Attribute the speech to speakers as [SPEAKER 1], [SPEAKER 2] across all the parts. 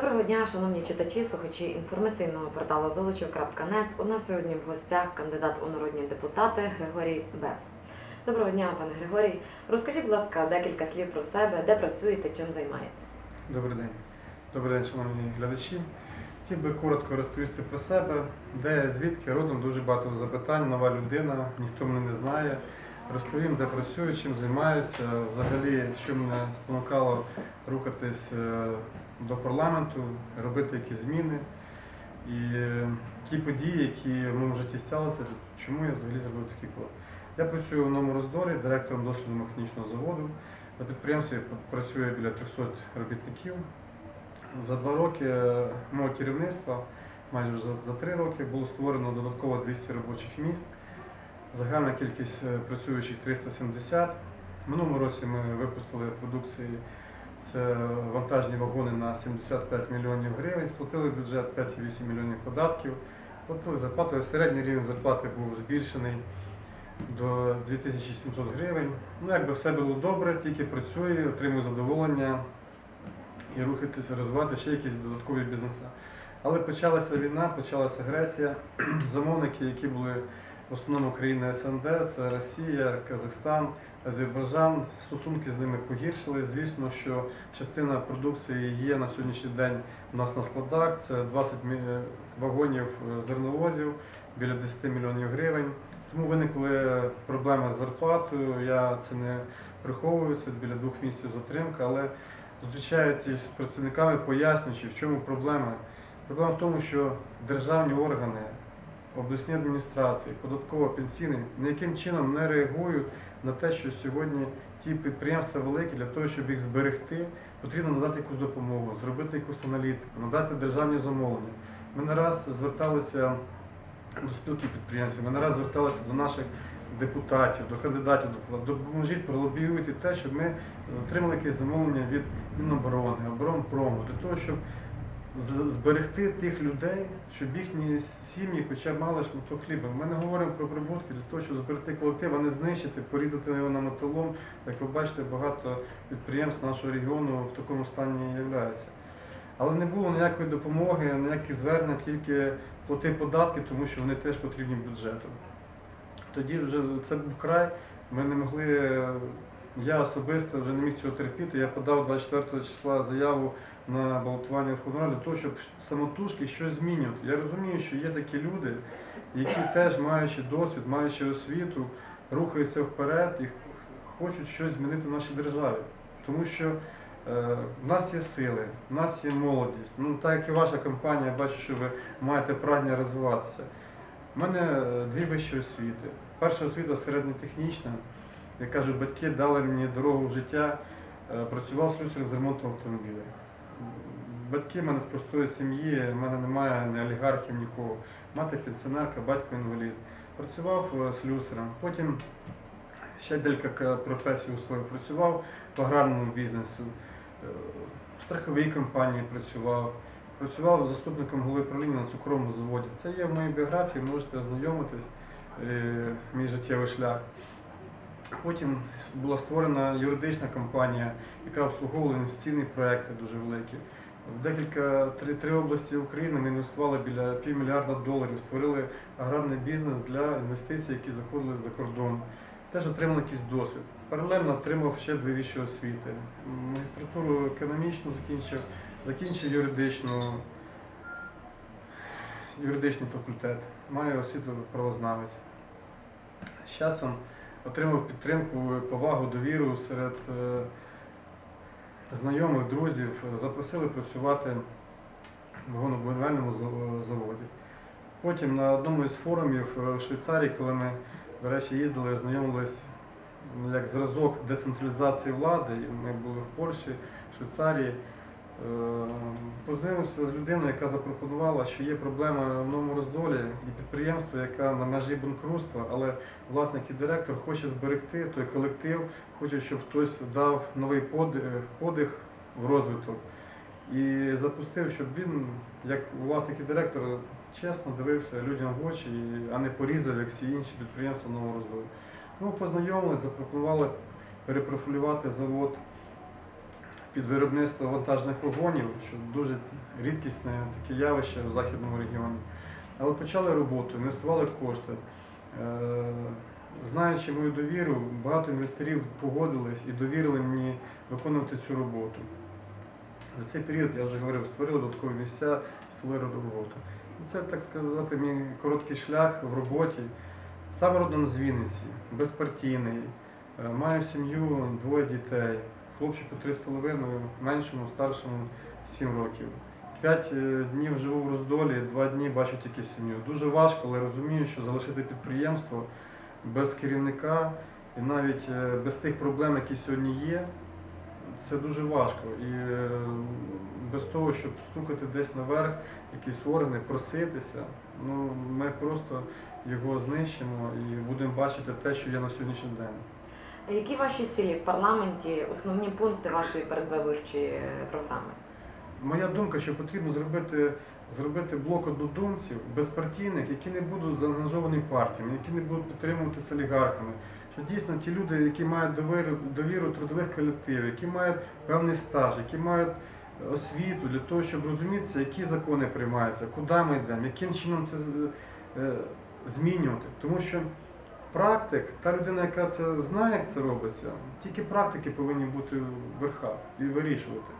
[SPEAKER 1] Доброго дня, шановні читачі, слухачі інформаційного порталу золочів.нет. У нас сьогодні в гостях кандидат у народні депутати Григорій Бевс. Доброго дня, пане Григорій. Розкажіть, будь ласка, декілька слів про себе, де працюєте, чим займаєтесь.
[SPEAKER 2] Добрий день. Добрий день, шановні глядачі. Хотів би коротко розповісти про себе, де звідки родом дуже багато запитань, нова людина, ніхто мене не знає. Розповім, де працюю, чим займаюся, взагалі, що мене спонукало рухатись е, до парламенту, робити якісь зміни. І е, ті події, які в моєму житті сталися, чому я взагалі зробив такий крок. Я працюю в новому роздорі, директором дослідного механічного заводу. На підприємстві працює біля 300 робітників. За два роки е, мого керівництва, майже за три роки, було створено додатково 200 робочих місць. Загальна кількість е, працюючих 370. В минулому році ми випустили продукції це вантажні вагони на 75 мільйонів гривень, сплатили бюджет 5,8 мільйонів податків, платили зарплату. Середній рівень зарплати був збільшений до 2700 гривень. Ну, якби все було добре, тільки працює, отримую задоволення і рухатися, розвивати ще якісь додаткові бізнеси. Але почалася війна, почалася агресія. Замовники, які були в основному країни СНД, це Росія, Казахстан, Азербайджан. Стосунки з ними погіршили. Звісно, що частина продукції є на сьогоднішній день у нас на складах. Це 20 вагонів е, зерновозів біля 10 мільйонів гривень. Тому виникли проблеми з зарплатою. Я це не приховую, це біля двох місяців затримка, але зустрічаючись з працівниками, пояснюючи, в чому проблема. Проблема в тому, що державні органи, обласні адміністрації, податково пенсійні ніяким чином не реагують на те, що сьогодні ті підприємства великі, для того, щоб їх зберегти, потрібно надати якусь допомогу, зробити якусь аналітику, надати державні замовлення. Ми не раз зверталися до спілки підприємців, ми не раз зверталися до наших депутатів, до кандидатів допоможіть, пролобіюйте те, щоб ми отримали якесь замовлення від Міноборони, оборонпрому, для того, щоб зберегти тих людей, щоб їхні сім'ї хоча б мали шматок хліба. Ми не говоримо про прибутки для того, щоб зберегти колектив, а не знищити, порізати його на металом. Як ви бачите, багато підприємств нашого регіону в такому стані являються. Але не було ніякої допомоги, ніяких звернень, тільки плати податки, тому що вони теж потрібні бюджету. Тоді вже це був край, ми не могли, я особисто вже не міг цього терпіти. Я подав 24 числа заяву на балотування Верховної Ради щоб самотужки щось змінювати. Я розумію, що є такі люди, які теж маючи досвід, маючи освіту, рухаються вперед і хочуть щось змінити в нашій державі. Тому що е, в нас є сили, в нас є молодість. Ну, так як і ваша компанія, я бачу, що ви маєте прагнення розвиватися. У мене е, дві вищі освіти. Перша освіта середньотехнічна. Як кажуть, батьки дали мені дорогу в життя, Е, працював слюсарем з ремонту автомобілів. Батьки в мене з простої сім'ї, в мене немає ні олігархів, нікого. Мати пенсіонерка, батько інвалід. Працював е, слюсарем. Потім ще декілька професій освоїв. Працював в аграрному бізнесу, е, в страховій компанії працював. Працював заступником голови правління на цукровому заводі. Це є в моїй біографії, можете ознайомитись, е, мій життєвий шлях. Потім була створена юридична компанія, яка обслуговувала інвестиційні проекти дуже великі. В декілька три, три області України ми інвестували біля півмільярда доларів, створили аграрний бізнес для інвестицій, які заходили за кордон. Теж отримав якийсь досвід. Паралельно отримав ще дві вищі освіти. Магістратуру економічну закінчив, закінчив юридичну, юридичний факультет. Маю освіту правознавець. З часом отримав підтримку, повагу, довіру серед е, знайомих, друзів, запросили працювати в вагонобудівельному заводі. Потім на одному із форумів е, в Швейцарії, коли ми, до речі, їздили, ознайомились як зразок децентралізації влади, ми були в Польщі, Швейцарії. Е, Познайомився з людиною, яка запропонувала, що є проблема в новому роздолі і підприємство, яке на межі банкрутства, але власник і директор хоче зберегти той колектив, хоче, щоб хтось дав новий подих, в розвиток. І запустив, щоб він, як власник і директор, чесно дивився людям в очі, а не порізав, як всі інші підприємства нового роздолу. Ну, познайомилися, запропонували перепрофілювати завод під виробництво вантажних вагонів, що дуже рідкісне таке явище в західному регіоні. Але почали роботу, інвестували кошти. Е, Знаючи мою довіру, багато інвесторів погодились і довірили мені виконувати цю роботу. За цей період я вже говорив, створили додаткові місця, створили роботу. І це, так сказати, мій короткий шлях в роботі. Сам родом з Вінниці, безпартійний, Е, маю сім'ю, двоє дітей, хлопчику 3,5, меншому, старшому 7 років. П'ять е, днів живу в роздолі, два дні бачу тільки сім'ю. Дуже важко, але розумію, що залишити підприємство без керівника і навіть е, без тих проблем, які сьогодні є, це дуже важко. І е, без того, щоб стукати десь наверх, якісь органи, проситися, ну ми просто його знищимо і будемо бачити те, що є на сьогоднішній день.
[SPEAKER 1] Які ваші цілі в парламенті, основні пункти вашої передвиборчої е, програми?
[SPEAKER 2] Моя думка, що потрібно зробити, зробити блок однодумців безпартійних, які не будуть заангажовані партіями, які не будуть підтримуватися олігархами. Що дійсно ті люди, які мають довіру, довіру трудових колективів, які мають певний стаж, які мають освіту для того, щоб розумітися, які закони приймаються, куди ми йдемо, яким чином це е, змінювати. Тому що практик, та людина, яка це знає, як це робиться, тільки практики повинні бути в верхах і вирішувати.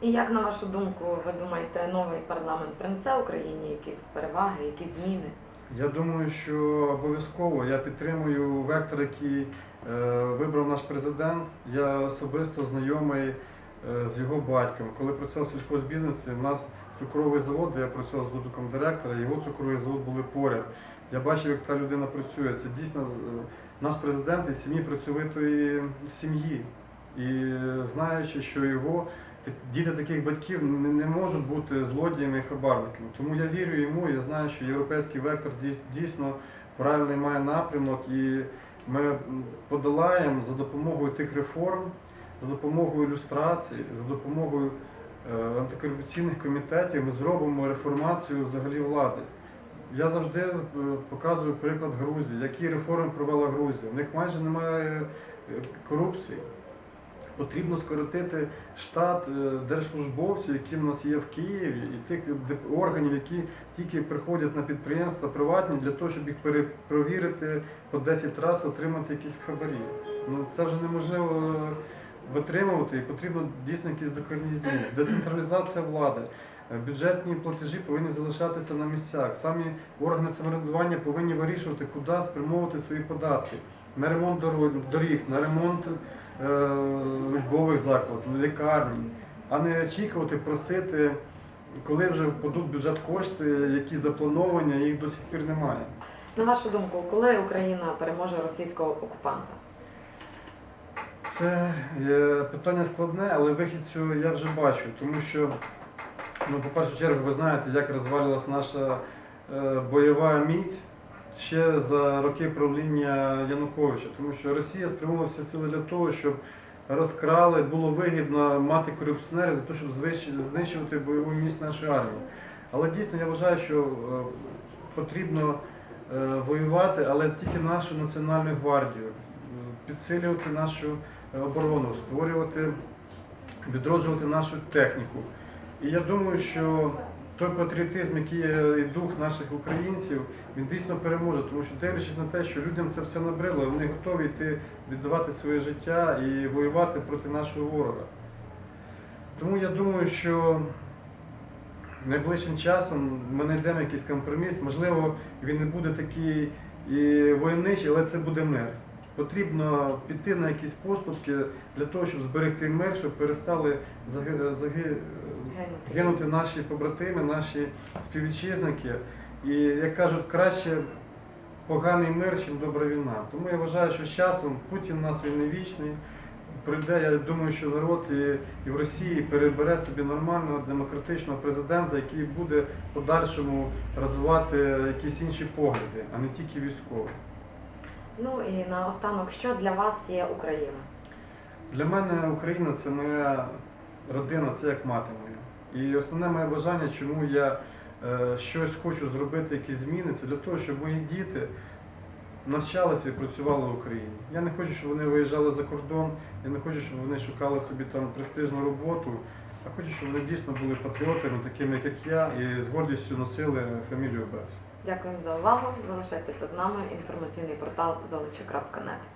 [SPEAKER 1] І як на вашу думку, ви думаєте, новий парламент принесе Україні якісь переваги, якісь зміни?
[SPEAKER 2] Я думаю, що обов'язково я підтримую вектор, який е, вибрав наш президент. Я особисто знайомий е, з його батьком. Коли працював в сільхозбізнесі, у нас цукровий завод, де я працював з дудуком директора, його цукровий завод були поряд. Я бачив, як та людина працює. Це дійсно е, наш президент із сім'ї працьовитої сім'ї. І знаючи, що його діти таких батьків не, можуть бути злодіями і хабарниками. Тому я вірю йому, я знаю, що європейський вектор дійсно правильний має напрямок, і ми подолаємо за допомогою тих реформ, за допомогою ілюстрацій, за допомогою е, антикорупційних комітетів ми зробимо реформацію взагалі влади. Я завжди е, показую приклад Грузії, які реформи провела Грузія. В них майже немає е, корупції. Потрібно скоротити штат е, держслужбовців, які в нас є в Києві, і тих органів, які тільки приходять на підприємства приватні для того, щоб їх перепровірити по 10 разів, отримати якісь хабарі. Ну це вже неможливо витримувати, і потрібно дійсно якісь докорінні зміни. Децентралізація влади. Е, Бюджетні платежі повинні залишатися на місцях. Самі органи самоврядування повинні вирішувати, куди спрямовувати свої податки на ремонт доріг, на ремонт е, учбових закладів, лікарні, а не очікувати, просити, коли вже впадуть в бюджет кошти, які заплановані, їх до сих пір немає.
[SPEAKER 1] На вашу думку, коли Україна переможе російського окупанта?
[SPEAKER 2] Це е, питання складне, але вихід цього я вже бачу, тому що, ну, по першу чергу, ви знаєте, як розвалилась наша е, бойова міць ще за роки правління Януковича, тому що Росія спрямувала всі сили для того, щоб розкрали, було вигідно мати корупціонерів для того, щоб знищувати бойову міць нашої армії. Але дійсно я вважаю, що е, потрібно е, воювати, але тільки нашу національну гвардію, підсилювати нашу оборону, створювати, відроджувати нашу техніку. І я думаю, що той патріотизм, який і дух наших українців, він дійсно переможе, тому що дивлячись на те, що людям це все набрило, вони готові йти віддавати своє життя і воювати проти нашого ворога. Тому я думаю, що найближчим часом ми знайдемо якийсь компроміс. Можливо, він не буде такий і войничий, але це буде мир. Потрібно піти на якісь поступки для того, щоб зберегти мир, щоб перестали заги- гинути наші побратими, наші співвітчизники. І як кажуть, краще поганий мир, ніж добра війна. Тому я вважаю, що з часом Путін у нас він не вічний. Прийде, я думаю, що народ і, і в Росії перебере собі нормального демократичного президента, який буде в подальшому розвивати якісь інші погляди, а не тільки військові.
[SPEAKER 1] Ну і наостанок, що для вас є Україна?
[SPEAKER 2] Для мене Україна це моя родина, це як мати моя. І основне моє бажання, чому я е, щось хочу зробити, якісь зміни, це для того, щоб мої діти навчалися і працювали в Україні. Я не хочу, щоб вони виїжджали за кордон, я не хочу, щоб вони шукали собі там престижну роботу, а хочу, щоб вони дійсно були патріотами, такими як я, і з гордістю носили фамілію Бевс.
[SPEAKER 1] Дякуємо за увагу. Залишайтеся з нами. Інформаційний портал золочів.нет.